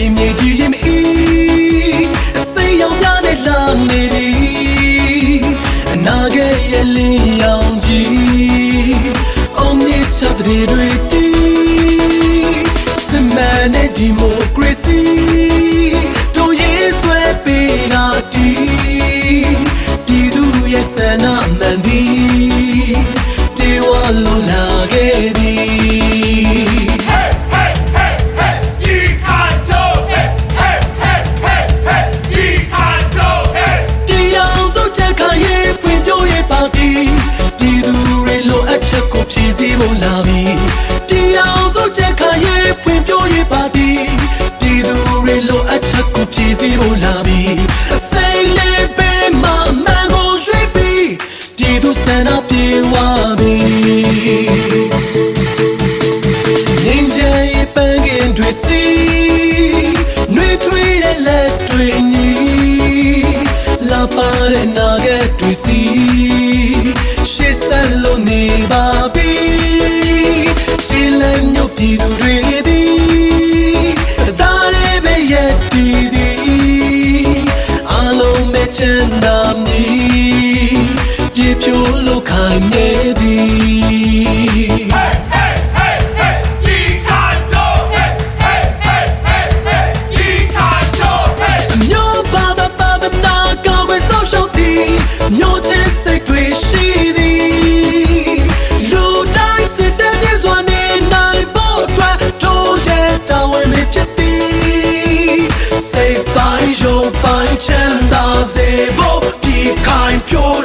ဒီမြေကြီးရင်မအီးအစိမ်းရောင်ပြနဲ့လာနေပြီအနာဂတ်ရဲ့လင်းရောင်ကြီးအုံမြင့်ချတဲ့တွေတီးစမန်နဲ့ဒီမိုကရေစီတို့ရေးဆွဲပေးတာတီးပြည်သူရဲ့ဆန္ဒမှန်သည်တေဝလုံးလာ တရားစုချက်ခါရေးဖွင့်ပြရေးပါတီပြည်သူတွေလိုအပ်ချက်ကိုဖြည့်ဆည်းဖို့လာပြီအစိမ့်လေးပေးမှမန်ကိုရွှေ့ပြီးပြည်သူစံနာပြေဝပြီငင်းချင်ပန်းကင်တွေစီနှွေထွေးတဲ့လက်တွေညီလာပါတဲ့နာကတွေစီရှေ့ဆက်လို့နေပါပြီချီ လည်းညုတ်ပြည်သူတွေသည်ဒါရဲပဲရဲ့တီသည်အလုံးမဲ့ချမ်းသာမည်ပြေဖြိုးလို့ခိုင်နေသည် စိတ်ပို